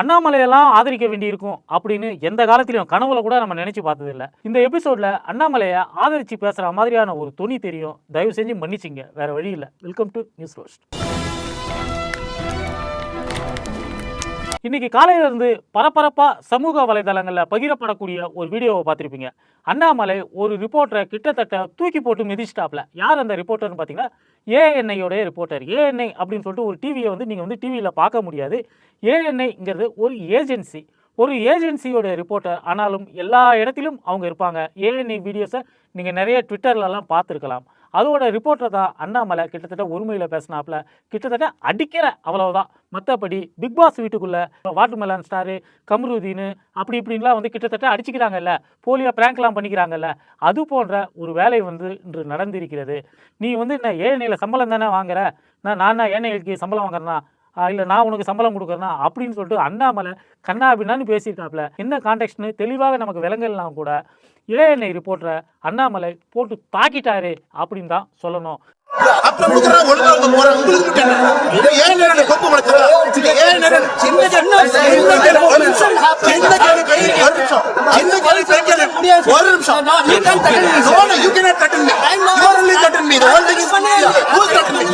அண்ணாமலையெல்லாம் ஆதரிக்க வேண்டியிருக்கும் அப்படின்னு எந்த காலத்திலையும் கனவுல கூட நம்ம நினைச்சு பார்த்ததில்ல. இந்த எபிசோட்ல அண்ணாமலையை ஆதரிச்சு பேசுற மாதிரியான ஒரு துணி தெரியும். தயவு செஞ்சு மன்னிச்சிங்க. வேற வழி இல்லை. வெல்கம் டு நியூஸ் ரோஸ்ட் இன்னைக்கு காலையில இருந்து பரபரப்பா சமூக வலைதளங்களில் பகிரப்படக்கூடிய ஒரு வீடியோவை பார்த்துருப்பீங்க. அண்ணாமலை ஒரு ரிப்போர்ட்டரை கிட்டத்தட்ட தூக்கி போட்டு மிதிச்சிட்டாப்ல. யார் அந்த ரிப்போர்ட்டர்னு பார்த்தீங்கன்னா ஏஎன்ஐயோடைய ரிப்போர்ட்டர் ஏஎன்ஐ அப்படின்னு சொல்லிட்டு ஒரு டிவியை வந்து நீங்கள் வந்து டிவியில் பார்க்க முடியாது. ஏஎன்ஐங்கிறது ஒரு ஏஜென்சி ஒரு ஏஜென்சியோட ரிப்போர்ட்டர் ஆனாலும் எல்லா இடத்திலும் அவங்க இருப்பாங்க. ஏஎன்ஐ வீடியோஸை நீங்கள் நிறைய ட்விட்டர்லலாம் பார்த்துருக்கலாம். அதோட ரிப்போர்ட்டர் தான் அண்ணாமலை. கிட்டத்தட்ட உரிமையில் பேசினாப்புல கிட்டத்தட்ட அடிக்கிற அவ்வளவுதான். மற்றபடி பிக் பாஸ் வீட்டுக்குள்ளே வாட்டர்மெலன் ஸ்டாரு கம்ருதீனு அப்படி இப்படின்லாம் வந்து கிட்டத்தட்ட அடிச்சுக்கிறாங்கல்ல. போலியோ பிராங்க்லாம் பண்ணிக்கிறாங்கல்ல. அது போன்ற ஒரு வேலை வந்து இன்று நடந்திருக்கிறது. நீ வந்து என்ன ஏழையில் சம்பளம் தானே வாங்குற? நான் நான் ஏழைகளுக்கு சம்பளம் வாங்குறேன்னா இல்லை நான் உனக்கு சம்பளம் கொடுக்குறேன்னா அப்படின்னு சொல்லிட்டு அண்ணாமலை கண்ணா பின்னான்னு பேசியிருக்காப்புல. என்ன கான்டெக்ட்னு தெளிவாக நமக்கு விளங்கலாம் கூட ஏஎன்ஐ ரிப்போர்ட்டரை அண்ணாமலை போட்டு தாக்கிட்டாரு அப்படின்னு தான் சொல்லணும். அப்ப கொடுக்குறாங்க ஒழுங்கா அவங்க போறாங்க உங்களுக்கு என்ன இது ஏன் நேரம் கொப்பு முளைச்சதா இது ஏன் நேரம் சின்ன சின்ன சின்ன கேள்வி ஒரு நிமிஷம் சின்ன கேள்வி பெரிய ஒரு நிமிஷம் சின்ன கேள்வி பெரிய கேள்வி ஒரு நிமிஷம் you can threaten me no no you cannot threaten me you are only threaten me the whole thing is who is threaten me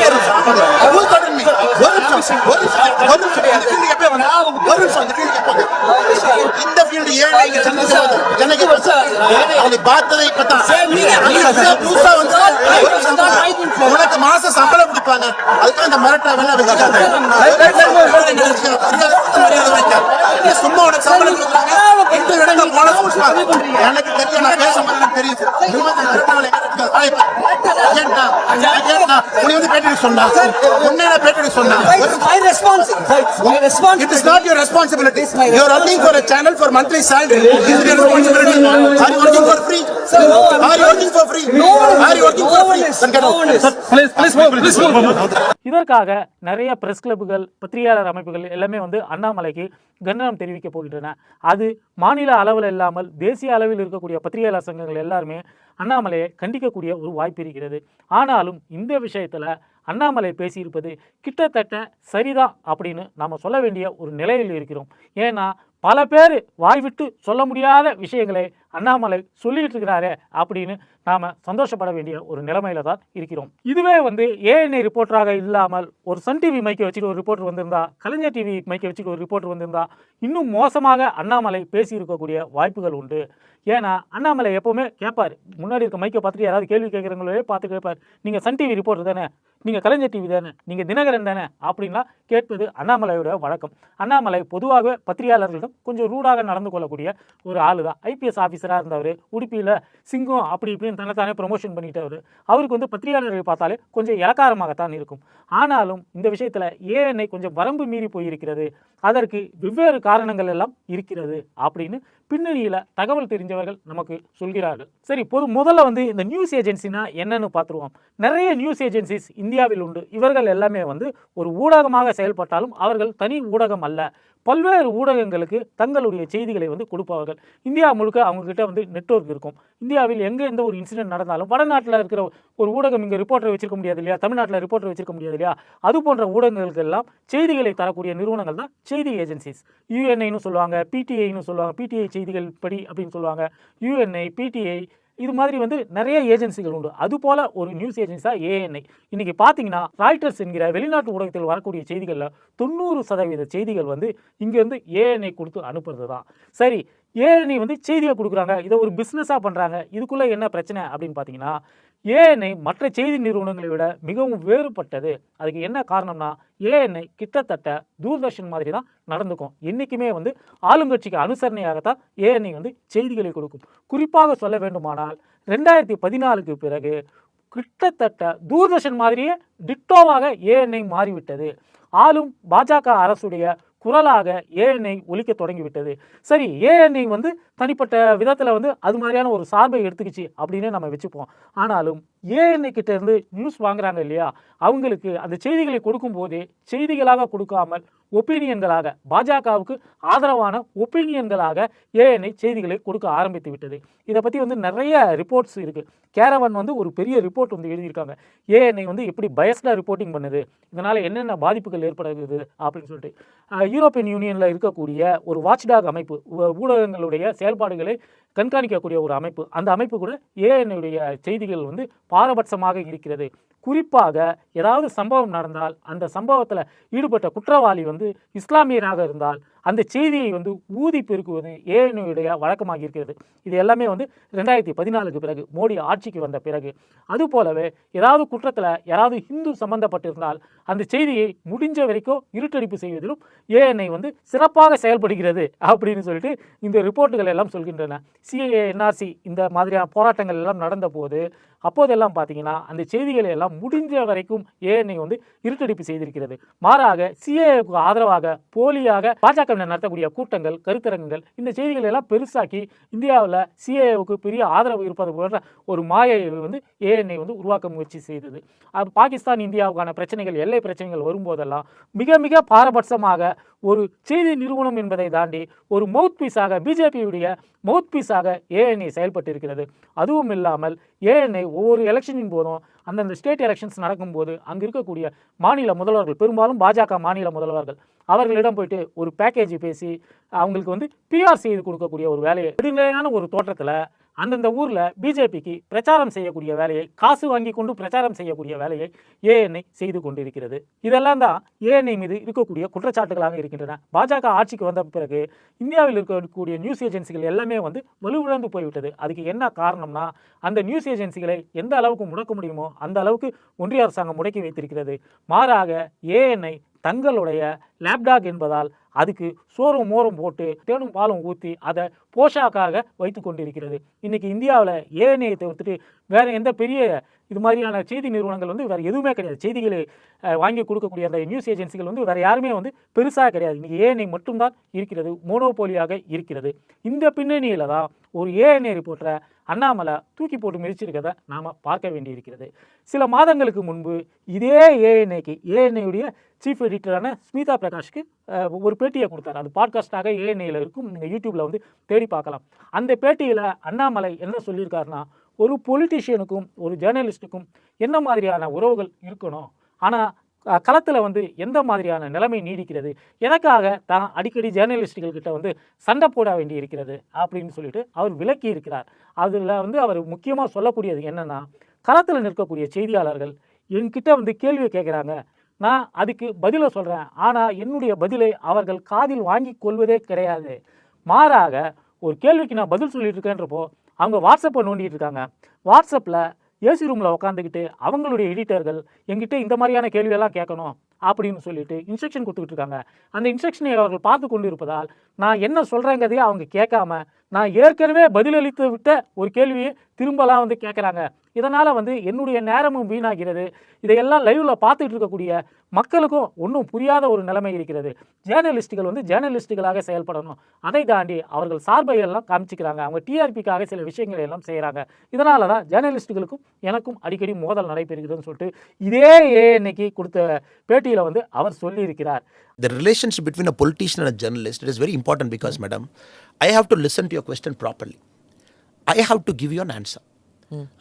who is threaten me ஒரு நிமிஷம் ஒரு நிமிஷம் ஒரு நிமிஷம் இந்த ஃபீல்டுக்கு எப்போ வந்தா ஒரு நிமிஷம் இந்த ஃபீல்டுக்கு எப்போ வந்தா? இந்த ஃபீல்டு ஏன் நீங்க சந்திச்சது ஜனகி அதை பார்த்ததை உனக்கு மாசம் சம்பளம் கொடுப்பாங்க அதுக்கு அந்த மிரட்டா வேணா வச்சுக்காத சும்மா உனக்கு சம்பளம் கொடுக்குறாங்க ரெண்டு இடங்கள் போன எனக்கு தெரியும் நான் பேச மாட்டேன் தெரியும் நீ வந்து மிரட்டாவலை கேட்டா கேட்டா உன்னை வந்து பேட்டி சொன்னா உன்னை நான் பேட்டி சொன்னா My responsibility. My It responsibility. is not your responsibility. You are running for a channel for monthly salary. Is it your responsibility? Are you working for free? Are you working for free? Are you working for free? Then get out. இதற்காக நிறைய press கிளப்புகள் பத்திரிகையாளர் அமைப்புகள் எல்லாமே வந்து அண்ணாமலைக்கு கண்டனம் தெரிவிக்கப் போகின்றன. அது மாநில அளவில் இல்லாமல் தேசிய அளவில் இருக்கக்கூடிய பத்திரிகையாளர் சங்கங்கள் எல்லாருமே அண்ணாமலையை கண்டிக்கக்கூடிய ஒரு வாய்ப்பு இருக்கிறது. ஆனாலும் இந்த விஷயத்தில் அண்ணாமலை பேசியிருப்பது கிட்டத்தட்ட சரிதான் அப்படின்னு நாம் சொல்ல வேண்டிய ஒரு நிலையில் இருக்கிறோம். ஏன்னா பல பேர் வாய்விட்டு சொல்ல முடியாத விஷயங்களை அண்ணாமலை சொல்லிட்டு இருக்கிறாரே அப்படின்னு நாம் சந்தோஷப்பட வேண்டிய ஒரு நிலைமையில தான் இருக்கிறோம். இதுவே வந்து ஏஎன்ஐ ரிப்போர்ட்டராக இல்லாமல் ஒரு சன் டிவி மைக்கை வச்சுட்டு ஒரு ரிப்போர்ட் வந்திருந்தா கலைஞர் டிவி மைக்கை வச்சுட்டு ஒரு ரிப்போர்ட் வந்திருந்தா இன்னும் மோசமாக அண்ணாமலை பேசியிருக்கக்கூடிய வாய்ப்புகள் உண்டு. ஏன்னா அண்ணாமலை எப்போவுமே கேட்பார். முன்னாடி இருக்க மைக்கை பார்த்துட்டு யாராவது கேள்வி கேட்குறவங்களே பார்த்து கேட்பார். நீங்கள் சன் டிவி ரிப்போர்ட்டர் தானே? நீங்கள் கலைஞர் டிவி தானே? நீங்கள் தினகரன் தானே? அப்படின்லாம் கேட்பது அண்ணாமலையோட வழக்கம். அண்ணாமலை பொதுவாகவே பத்திரிகையாளர்களிடம் கொஞ்சம் ரூடாக நடந்து கொள்ளக்கூடிய ஒரு ஆளு தான் ஐபிஎஸ் ஆஃபீஸராக இருந்தவர் உடுப்பியில் சிங்கம் அப்படி இப்படின்னு தன்னைத்தானே ப்ரொமோஷன் பண்ணிட்டவர். அவருக்கு வந்து பத்திரிகையாளர்களை பார்த்தாலே கொஞ்சம் இலக்காரமாகத்தான் இருக்கும். ஆனாலும் இந்த விஷயத்தில் ஏஎன்ஐ கொஞ்சம் வரம்பு மீறி போயிருக்கிறது. அதற்கு வெவ்வேறு காரணங்கள் எல்லாம் இருக்கிறது அப்படின்னு பின்னணியில் தகவல் தெரிஞ்சவர்கள் நமக்கு சொல்கிறார்கள். சரி பொது முதல்ல வந்து இந்த நியூஸ் ஏஜென்சினா என்னன்னு பார்த்துருவோம். நிறைய நியூஸ் ஏஜென்சிஸ் இந்தியாவில் உண்டு. இவர்கள் எல்லாமே வந்து ஒரு ஊடகமாக செயல்பட்டாலும் அவர்கள் தனி ஊடகம் அல்ல. பல்வேறு ஊடகங்களுக்கு தங்களுடைய செய்திகளை வந்து கொடுப்பவர்கள். இந்தியா முழுக்க அவங்கக்கிட்ட வந்து நெட்வொர்க் இருக்கும். இந்தியாவில் எங்கே எந்த ஒரு இன்சிடென்ட் நடந்தாலும் வடநாட்டில் இருக்கிற ஒரு ஊடகம் இங்கே ரிப்போர்ட்டர் வச்சிருக்க முடியாது இல்லையா? தமிழ்நாட்டில் ரிப்போர்ட்டர் வச்சிருக்க முடியாது இல்லையா? அது போன்ற ஊடகங்களுக்கு எல்லாம் செய்திகளை தரக்கூடிய நிறுவனங்கள் தான் செய்தி ஏஜென்சிஸ் யூஎன்ஐன்னு சொல்லுவாங்க பிடிஐன்னு சொல்லுவாங்க பிடிஐ செய்திகள் படி அப்படின்னு சொல்லுவாங்க. யூஎன்ஐ பிடிஐ இது மாதிரி வந்து நிறைய ஏஜென்சிகள் உண்டு. அதுபோல ஒரு நியூஸ் ஏஜென்சி தான் ஏஎன்ஐ இன்னைக்கு பார்த்தீங்கன்னா ராய்டர்ஸ் என்கிற வெளிநாட்டு ஊடகத்தில் வரக்கூடிய செய்திகளில் தொண்ணூறு சதவீத செய்திகள் வந்து இங்கேருந்து ஏஎன்ஐ கொடுத்து அனுப்புறது தான் சரி ஏஎன்ஐ வந்து செய்தியை கொடுக்குறாங்க. இதை ஒரு பிஸ்னஸாக பண்ணுறாங்க இதுக்குள்ளே என்ன பிரச்சனை அப்படின்னு பார்த்தீங்கன்னா ஏஎன்ஐ மற்ற செய்தி நிறுவனங்களை விட மிகவும் வேறுபட்டது. அதுக்கு என்ன காரணம்னா ஏஎன்ஐ கிட்டத்தட்ட தூர்தர்ஷன் மாதிரி தான் நடந்துக்கும். என்றைக்குமே வந்து ஆளுங்கட்சிக்கு அனுசரணையாகத்தான் ஏஎன்ஐ வந்து செய்திகளை கொடுக்கும். குறிப்பாக சொல்ல வேண்டுமானால் ரெண்டாயிரத்தி பதினாலுக்கு பிறகு கிட்டத்தட்ட தூர்தர்ஷன் மாதிரியே டிட்டோவாக ஏஎன்ஐ மாறிவிட்டது. ஆளும் பாஜக அரசுடைய குரலாக ஏஎன்ஐ ஒழிக்க தொடங்கிவிட்டது. சரி ஏஎன்ஐ வந்து தனிப்பட்ட விதத்தில் வந்து அது மாதிரியான ஒரு சார்பை எடுத்துக்கிச்சு அப்படின்னு நம்ம வச்சுப்போம். ஆனாலும் ஏஎன்ஐ கிட்டேருந்து நியூஸ் வாங்குறாங்க இல்லையா? அவங்களுக்கு அந்த செய்திகளை கொடுக்கும்போதே செய்திகளாக கொடுக்காமல் ஒப்பீனியன்களாக பாஜகவுக்கு ஆதரவான ஒப்பீனியன்களாக ஏஎன்ஐ செய்திகளை கொடுக்க ஆரம்பித்து விட்டது. இதை பற்றி வந்து நிறைய ரிப்போர்ட்ஸ் இருக்குது கேரவன் வந்து ஒரு பெரிய ரிப்போர்ட் வந்து எழுதியிருக்காங்க. ஏஎன்ஐ வந்து எப்படி பயஸ்டாக ரிப்போர்ட்டிங் பண்ணுது? இதனால் என்னென்ன பாதிப்புகள் ஏற்படுகிறது? அப்படின்னு சொல்லிட்டு. யூரோப்பியன் யூனியனில் இருக்கக்கூடிய ஒரு வாட்ச்டாக் அமைப்பு ஊடகங்களுடைய செயல்பாடுகளை கண்காணிக்கக்கூடிய ஒரு அமைப்பு. அந்த அமைப்பு கூட ஏஎன்ஐடைய செய்திகள் வந்து பாரபட்சமாக இருக்கிறது. குறிப்பாக ஏதாவது சம்பவம் நடந்தால் அந்த சம்பவத்தில் ஈடுபட்ட குற்றவாளி வந்து இஸ்லாமியராக இருந்தால் அந்த செய்தியை வந்து ஊதி பெருக்குவது ஏஎன்யுடைய வழக்கமாக இருக்கிறது. இது எல்லாமே வந்து ரெண்டாயிரத்தி பதினாலுக்கு பிறகு மோடி ஆட்சிக்கு வந்த பிறகு. அதுபோலவே ஏதாவது குற்றத்தில் யாராவது ஹிந்து சம்பந்தப்பட்டிருந்தால் அந்த செய்தியை முடிஞ்ச வரைக்கும் இருட்டடிப்பு செய்வதிலும் ஏஎன்ஐ வந்து சிறப்பாக செயல்படுகிறது அப்படின்னு சொல்லிட்டு இந்த ரிப்போர்ட்டுகள் எல்லாம் சொல்கின்றன. சிஏஏ என்ஆர்சி இந்த மாதிரியான போராட்டங்கள் எல்லாம் நடந்த போது அப்போதெல்லாம் பார்த்தீங்கன்னா அந்த செய்திகளை எல்லாம் முடிஞ்ச வரைக்கும் ஏஎன்ஐ வந்து இருட்டடிப்பு செய்திருக்கிறது. மாறாக சிஏக்கு ஆதரவாக போலியாக பாஜக நடத்தக்கூடிய கூட்டங்கள் கருத்தரங்குகள் இந்த செய்திகளை எல்லாம் பெருசாக்கி இந்தியாவில் சிஏவுக்கு பெரிய ஆதரவு இருப்பது போன்ற ஒரு மாயை வந்து ஏஎன்ஐ வந்து உருவாக்க முயற்சி செய்தது. அது பாகிஸ்தான் இந்தியாவுக்கான பிரச்சனைகள் எல்லை பிரச்சனைகள் வரும்போதெல்லாம் மிக மிக பாரபட்சமாக ஒரு செய்தி நிறுவனம் என்பதை தாண்டி ஒரு மவுத் பீஸாக பிஜேபியுடைய மவுத் பீஸாக ஏஎன்ஐ செயல்பட்டு இருக்கிறது அதுவும் இல்லாமல் ஏஎன்ஐ ஒவ்வொரு எலெக்ஷனின் போதும் அந்தந்த ஸ்டேட் எலெக்ஷன்ஸ் நடக்கும்போது அங்கே இருக்கக்கூடிய மாநில முதல்வர்கள் பெரும்பாலும் பாஜக மாநில முதல்வர்கள் அவர்களிடம் போயிட்டு ஒரு பேக்கேஜ் பேசி அவங்களுக்கு வந்து பிஆர் செய்து கொடுக்கக்கூடிய ஒரு வேலையை நெடுநிலையான ஒரு தோற்றத்தில் அந்தந்த ஊரில் பிஜேபிக்கு பிரச்சாரம் செய்யக்கூடிய வேலையை காசு வாங்கி கொண்டு பிரச்சாரம் செய்யக்கூடிய வேலையை ஏஎன்ஐ செய்து கொண்டிருக்கிறது. இதெல்லாம் தான் ஏஎன்ஐ மீது இருக்கக்கூடிய குற்றச்சாட்டுகளாக இருக்கின்றன. பாஜக ஆட்சிக்கு வந்த பிறகு இந்தியாவில் இருக்கக்கூடிய நியூஸ் ஏஜென்சிகள் எல்லாமே வந்து வலுவிழந்து போய்விட்டது. அதுக்கு என்ன காரணம்னா அந்த நியூஸ் ஏஜென்சிகளை எந்த அளவுக்கு முடக்க முடியுமோ அந்த அளவுக்கு ஒன்றிய அரசாங்கம் முடக்கி வைத்திருக்கிறது. மாறாக ஏஎன்ஐ தங்களுடைய லேப்டாக் என்பதால் அதுக்கு சோறும் மோரும் போட்டு தேனும் பாலும் ஊற்றி அதை போஷாக்காக வைத்து கொண்டிருக்கிறது. இன்றைக்கி இந்தியாவில் ஏஎன்ஐயை தவிர்த்துட்டு வேறு எந்த பெரிய இது மாதிரியான செய்தி நிறுவனங்கள் வந்து வேறு எதுவுமே கிடையாது. செய்திகளை வாங்கி கொடுக்கக்கூடிய அந்த நியூஸ் ஏஜென்சிகள் வந்து வேறு யாருமே வந்து பெருசாக கிடையாது. இன்றைக்கி ஏஎன்ஐ மட்டும்தான் இருக்கிறது மோனோபோலியாக இருக்கிறது. இந்த பின்னணியில் தான் ஒரு ஏஎன்ஐ ரிப்போர்ட்டரை அண்ணாமலை தூக்கி போட்டு மிதிச்சிருக்கிறத நாம் பார்க்க வேண்டியிருக்கிறது. சில மாதங்களுக்கு முன்பு இதே ஏஎன்ஐக்கு ஏஎன்ஐயுடைய சீஃப் எடிட்டரான ஸ்மிதா பிரகாஷ்க்கு ஒரு பேட்டியை கொடுத்தாரு. அது பாட்காஸ்டாக ஏஎன்ஐயில் இருக்கும். நீங்கள் யூடியூப்பில் வந்து தேடி பார்க்கலாம். அந்த பேட்டியில் அண்ணாமலை என்ன சொல்லியிருக்காருன்னா ஒரு பொலிட்டிஷியனுக்கும் ஒரு ஜேர்னலிஸ்ட்டுக்கும் என்ன மாதிரியான உறவுகள் இருக்கணும்? ஆனால் களத்தில் வந்து எந்த மாதிரியான நிலைமை நீடிக்கிறது? எதற்காக தான் அடிக்கடி ஜேர்னலிஸ்டுகள்கிட்ட வந்து சண்டை போட வேண்டி இருக்கிறது அப்படின்னு சொல்லிட்டு அவர் விளக்கி இருக்கிறார். அதில் வந்து அவர் முக்கியமாக சொல்லக்கூடியது என்னன்னா களத்தில் நிற்கக்கூடிய செய்தியாளர்கள் என்கிட்ட வந்து கேள்வியை கேட்குறாங்க நான் அதுக்கு பதிலை சொல்கிறேன் ஆனால் என்னுடைய பதிலை அவர்கள் காதில் வாங்கி கொள்வதே கிடையாது. மாறாக ஒரு கேள்விக்கு நான் பதில் சொல்லிட்டு இருக்கேன்றப்போ அவங்க வாட்ஸ்அப்பை நோண்டிட்டு இருக்காங்க. வாட்ஸ்அப்பில் ஏசி ரூமில் உட்காந்துக்கிட்டு அவங்களுடைய எடிட்டர்கள் எங்கிட்ட இந்த மாதிரியான கேள்வியெல்லாம் கேட்கணும் அப்படின்னு சொல்லிட்டு இன்ஸ்ட்ரக்ஷன் கொடுத்துக்கிட்டு இருக்காங்க. அந்த இன்ஸ்ட்ரக்ஷனை அவர்கள் பார்த்து கொண்டு இருப்பதால் நான் என்ன சொல்கிறேங்கிறதையே அவங்க கேட்காம நான் ஏற்கனவே பதிலளித்து விட்ட ஒரு கேள்வியை திரும்பலாம் வந்து கேட்குறாங்க. இதனால் வந்து என்னுடைய நேரமும் வீணாகிறது. இதையெல்லாம் லைவில் பார்த்துட்டு இருக்கக்கூடிய மக்களுக்கும் ஒன்றும் புரியாத ஒரு நிலைமை இருக்கிறது. ஜேர்னலிஸ்ட்டுகள் வந்து ஜேர்னலிஸ்ட்டுகளாக செயல்படணும். அதை தாண்டி அவர்கள் சார்பை எல்லாம் காமிச்சிக்கிறாங்க. அவங்க டிஆர்பிக்காக சில விஷயங்களை எல்லாம் செய்கிறாங்க இதனால தான் ஜேர்னலிஸ்ட்டுகளுக்கும் எனக்கும் அடிக்கடி மோதல் நடைபெறுகிறதுன்னு சொல்லிட்டு இதே இன்னைக்கு கொடுத்த பேட்டியில் வந்து அவர் சொல்லியிருக்கிறார். The relationship between a politician and a journalist it is very important because, madam, I have to listen to your question properly. I have to give you an answer.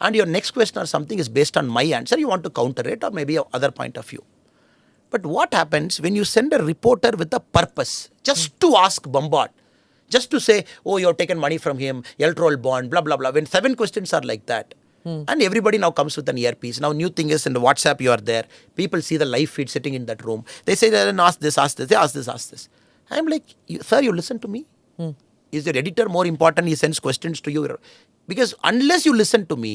And your next question or something is based on my answer. You want to counter it or maybe other point of view. But what happens when you send a reporter with a purpose just to ask bombard, just to say, oh, you've taken money from him, electoral bond, blah, blah, blah. When seven questions are like that, and everybody now comes with an earpiece. Now, new thing is in the WhatsApp, you are there. People see the live feed sitting in that room. They say, then ask this, ask this, they ask this, ask this. I'm like, "You- sir, you listen to me. Is your editor more important? He sends questions to you. Because unless you listen to me,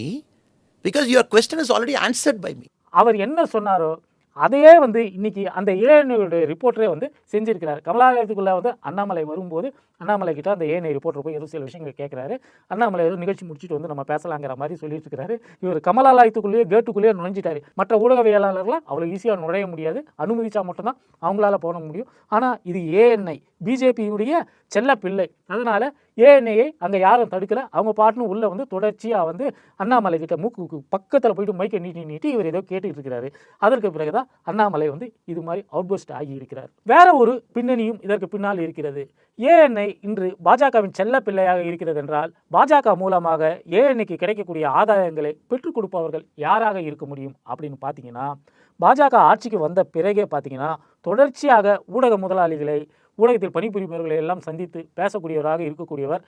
because your question is already answered by me. அவர் என்ன சொன்னாரோ அதையே வந்து இன்றைக்கி அந்த ஏஎன்ஐயோடைய ரிப்போர்ட்டரே வந்து செஞ்சிருக்கிறார். கமலாலயத்துக்குள்ளே வந்து அண்ணாமலை வரும்போது அண்ணாமலை கிட்ட அந்த ஏஎன்ஐ ரிப்போர்ட்டர் போய் ஏதோ சில விஷயங்கள் கேட்குறாரு அண்ணாமலை ஏதோ நிகழ்ச்சி முடிச்சுட்டு வந்து நம்ம பேசலாங்கிற மாதிரி சொல்லிட்டு இருக்கிறாரு இவர் கமலாலயத்துக்குள்ளேயே கேட்டுக்குள்ளேயே நுழைஞ்சிட்டாரு. மற்ற ஊடகவியலாளர்களாம் அவ்வளோ ஈஸியாக நுழைய முடியாது. அனுமதிச்சா மட்டும்தான் அவங்களால போன முடியும். ஆனால் இது ஏஎன்ஐ பிஜேபியுடைய செல்ல பிள்ளை அதனால் ஏஎன்ஐயை அங்கே யாரும் தடுக்கலை. அவங்க பாட்டுன்னு உள்ளே வந்து தொடர்ச்சியாக வந்து அண்ணாமலை கிட்ட மூக்கு பக்கத்தில் போயிட்டு மைக்கை நீட்டி நீட்டி இவர் ஏதோ கேட்டுக்கிட்டு இருக்கிறாரு. அதற்கு பிறகு பிறகுதான் அண்ணாமலை வந்து இது மாதிரி அவுட்போஸ்ட் ஆகி இருக்கிறார். வேற ஒரு பின்னணியும் இதற்கு பின்னால் இருக்கிறது. ஏஎன்ஐ இன்று பாஜகவின் செல்ல பிள்ளையாக இருக்கிறது என்றால் பாஜக மூலமாக ஏஎன்ஐக்கு கிடைக்கக்கூடிய ஆதாயங்களை பெற்றுக் கொடுப்பவர்கள் யாராக இருக்க முடியும் அப்படின்னு பார்த்தீங்கன்னா பாஜக ஆட்சிக்கு வந்த பிறகே பார்த்தீங்கன்னா தொடர்ச்சியாக ஊடக முதலாளிகளை ஊடகத்தில் பணிபுரிபவர்களை எல்லாம் சந்தித்து பேசக்கூடியவராக இருக்கக்கூடியவர்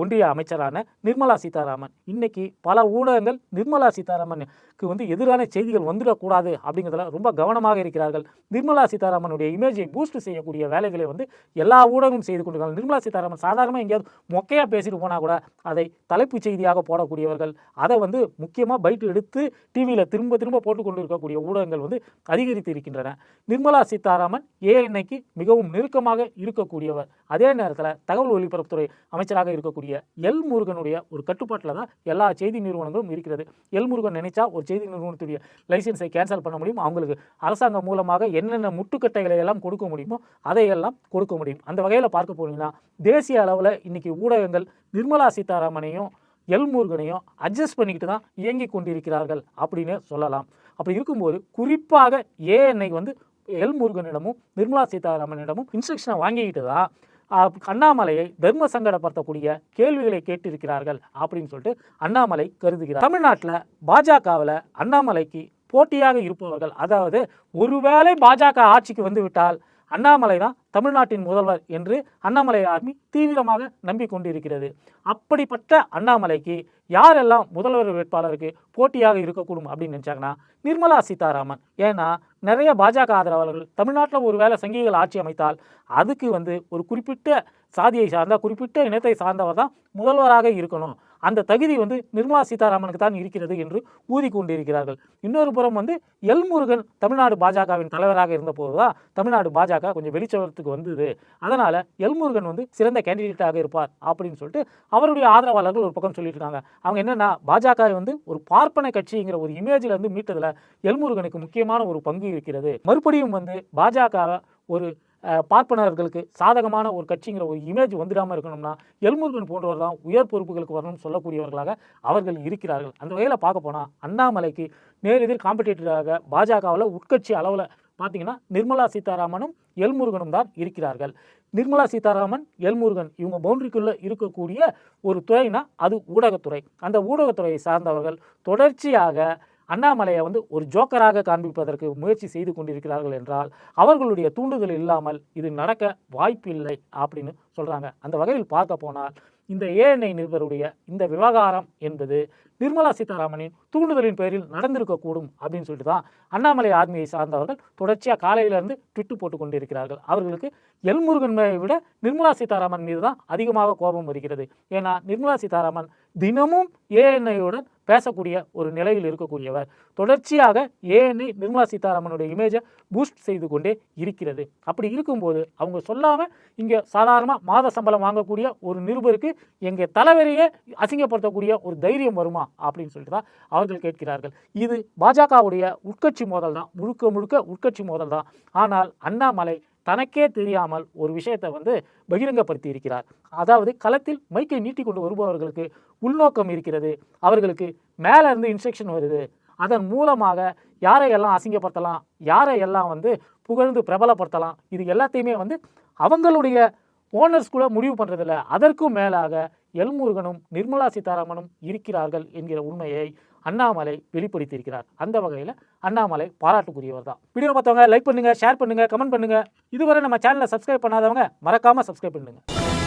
ஒன்றிய அமைச்சரான நிர்மலா சீதாராமன். இன்னைக்கு பல ஊடகங்கள் நிர்மலா சீதாராமனுக்கு வந்து எதிரான செய்திகள் வந்துடக்கூடாது அப்படிங்கிறதுல ரொம்ப கவனமாக இருக்கிறார்கள். நிர்மலா சீதாராமனுடைய இமேஜை பூஸ்ட் செய்யக்கூடிய வேலைகளை வந்து எல்லா ஊடகமும் செய்து கொண்டிருக்காங்க. நிர்மலா சீதாராமன் சாதாரணமாக எங்கேயாவது மொக்கையாக பேசிட்டு போனால் கூட அதை தலைப்புச் செய்தியாக போடக்கூடியவர்கள் அதை வந்து முக்கியமாக பைட் எடுத்து டிவியில் திரும்ப திரும்ப போட்டுக்கொண்டு இருக்கக்கூடிய ஊடகங்கள் வந்து அதிகரித்து இருக்கின்றன. நிர்மலா சீதாராமன் ஏஎன்ஐக்கு மிகவும் நெருக்கமாக இருக்கக்கூடியவர். அதே நேரத்தில் தகவல் ஒலிபரப்புத்துறை அமைச்சராக இருக்கக்கூடிய எல் முருகனுடைய ஒரு கட்டுப்பாட்டில் தான் எல்லா செய்தி நிறுவனங்களும் இருக்கிறது. எல் முருகன் நினைச்சா ஒரு செய்தி நிறுவனத்துடைய லைசன்ஸை கேன்சல் பண்ண முடியும் அவங்களுக்கு அரசாங்கம் மூலமாக என்னென்ன முட்டுக்கட்டைகளை எல்லாம் கொடுக்க முடியுமோ அதையெல்லாம் கொடுக்க முடியும். அந்த வகையில் பார்க்க போனீங்கன்னா தேசிய அளவில் இன்னைக்கு ஊடகங்கள் நிர்மலா சீதாராமனையும் எல் முருகனையும் அட்ஜஸ்ட் பண்ணிக்கிட்டு தான் இயங்கி கொண்டிருக்கிறார்கள் அப்படின்னு சொல்லலாம். அப்படி இருக்கும்போது குறிப்பாக ஏஎன்ஐ வந்து எல் முருகனிடமும் நிர்மலா சீதாராமனிடமும் இன்ஸ்ட்ரக்ஷனை வாங்கிக்கிட்டு தான் அண்ணாமலையை தர்ம சங்கடப்படுத்தக்கூடிய கேள்விகளை கேட்டிருக்கிறார்கள் அப்படின்னு சொல்லிட்டு அண்ணாமலை கருதுகிறார். தமிழ்நாட்டில் பாஜகவில் அண்ணாமலைக்கு போட்டியாக இருப்பவர்கள் அதாவது ஒருவேளை பாஜக ஆட்சிக்கு வந்து விட்டால் அண்ணாமலை தான் தமிழ்நாட்டின் முதல்வர் என்று அண்ணாமலை ஆர்மி தீவிரமாக நம்பிக்கொண்டிருக்கிறது. அப்படிப்பட்ட அண்ணாமலைக்கு யாரெல்லாம் முதல்வர் வேட்பாளருக்கு போட்டியாக இருக்கக்கூடும் அப்படின்னு நினச்சாங்கன்னா நிர்மலா சீதாராமன். ஏன்னா நிறைய பாஜக ஆதரவாளர்கள் தமிழ்நாட்டில் ஒரு வேளை சங்கிகள் ஆட்சி அமைத்தால் அதுக்கு வந்து ஒரு குறிப்பிட்ட சாதியை சார்ந்த குறிப்பிட்ட இனத்தை சார்ந்தவர் தான் முதல்வராக இருக்கணும். அந்த தகுதி வந்து நிர்மலா சீதாராமனுக்கு தான் இருக்கிறது என்று ஊதி கொண்டிருக்கிறார்கள் இன்னொரு புறம் வந்து எல்முருகன் தமிழ்நாடு பாஜகவின் தலைவராக இருந்தபோது தான் தமிழ்நாடு பாஜக கொஞ்சம் வெளிச்சவரத்துக்கு வந்தது. அதனால் எல்முருகன் வந்து சிறந்த கேண்டிடேட்டாக இருப்பார் அப்படின்னு சொல்லிட்டு அவருடைய ஆதரவாளர்கள் ஒரு பக்கம் சொல்லிட்டு இருக்காங்க அவங்க என்னென்னா பாஜக வந்து ஒரு பார்ப்பன கட்சிங்கிற ஒரு இமேஜில் இருந்து மீட்டதில் எல்முருகனுக்கு முக்கியமான ஒரு பங்கு இருக்கிறது. மறுபடியும் வந்து பாஜக ஒரு பார்ப்பனர்களுக்கு சாதகமான ஒரு கட்சிங்கிற ஒரு இமேஜ் வந்துடாமல் இருக்கணும்னா எல்முருகன் போன்றவர் தான் உயர் பொறுப்புகளுக்கு வரணும்னு சொல்லக்கூடியவர்களாக அவர்கள் இருக்கிறார்கள். அந்த வகையில் பார்க்க போனால் அண்ணாமலைக்கு நேரெதிர் காம்படிட்டராக பாஜகவில் உட்கட்சி அளவில் பார்த்தீங்கன்னா நிர்மலா சீதாராமனும் எல்முருகனும் தான் இருக்கிறார்கள். நிர்மலா சீதாராமன் எல்முருகன் இவங்க பவுண்டரிக்குள்ளே இருக்கக்கூடிய ஒரு துறைனா அது ஊடகத்துறை. அந்த ஊடகத்துறையை சார்ந்தவர்கள் தொடர்ச்சியாக அண்ணாமலையை வந்து ஒரு ஜோக்கராக காண்பிப்பதற்கு முயற்சி செய்து கொண்டிருக்கிறார்கள் என்றால் அவர்களுடைய தூண்டுதல் இல்லாமல் இது நடக்க வாய்ப்பில்லை அப்படின்னு சொல்கிறாங்க அந்த வகையில் பார்க்க போனால் இந்த ஏஎன்ஐ நிருபருடைய இந்த விவகாரம் என்பது நிர்மலா சீதாராமனின் தூண்டுதலின் பேரில் நடந்திருக்கக்கூடும் அப்படின்னு சொல்லிட்டு தான் அண்ணாமலை ஆர்மியை சார்ந்தவர்கள் தொடர்ச்சியாக காலையிலிருந்து ட்விட்டு போட்டு கொண்டிருக்கிறார்கள். அவர்களுக்கு எல்முருகன் விட நிர்மலா சீதாராமன் மீது தான் அதிகமாக கோபம் வருகிறது. ஏன்னா நிர்மலா சீதாராமன் தினமும் ஏஎன்ஐயுடன் பேசக்கூடிய ஒரு நிலையில் இருக்கக்கூடியவர். தொடர்ச்சியாக ஏஎன்ஐ நிர்மலா சீதாராமனுடைய இமேஜை பூஸ்ட் செய்து கொண்டே இருக்கிறது. அப்படி இருக்கும்போது அவங்க சொல்லாமல் இங்கே சாதாரணமாக மாத சம்பளம் வாங்கக்கூடிய ஒரு நிருபருக்கு எங்கள் தலைவரையே அசிங்கப்படுத்தக்கூடிய ஒரு தைரியம் வருமா? அப்படின்னு சொல்லிட்டு தான் அவர்கள் கேட்கிறார்கள். இது பாஜகவுடைய உட்கட்சி மோதல் தான். முழுக்க முழுக்க உட்கட்சி மோதல் தான். ஆனால் அண்ணாமலை தனக்கே தெரியாமல் ஒரு விஷயத்தை வந்து பகிரங்கப்படுத்தி இருக்கிறார். அதாவது களத்தில் மைக்கை நீட்டி கொண்டு வருபவர்களுக்கு உள்நோக்கம் இருக்கிறது. அவர்களுக்கு மேலே இருந்து இன்ஸ்ட்ரக்ஷன் வருது. அதன் மூலமாக யாரையெல்லாம் அசிங்கப்படுத்தலாம் யாரையெல்லாம் வந்து புகழ்ந்து பிரபலப்படுத்தலாம் இது எல்லாத்தையுமே வந்து அவங்களுடைய ஓனர்ஸ் கூட முடிவு பண்ணுறதில்ல அதற்கும் மேலாக எல்முருகனும் நிர்மலா சீதாராமனும் இருக்கிறார்கள் என்கிற உண்மையை அண்ணாமலை வெளிப்படுத்தியிருக்கிறார். அந்த வகையில் அண்ணாமலை பாராட்டுக்குரியவர் தான். வீடியோ பார்த்தவங்க லைக் பண்ணுங்கள் ஷேர் பண்ணுங்கள் கமெண்ட் பண்ணுங்கள் இதுவரை நம்ம சேனலை சப்ஸ்கிரைப் பண்ணாதவங்க மறக்காமல் சப்ஸ்கிரைப் பண்ணுங்கள்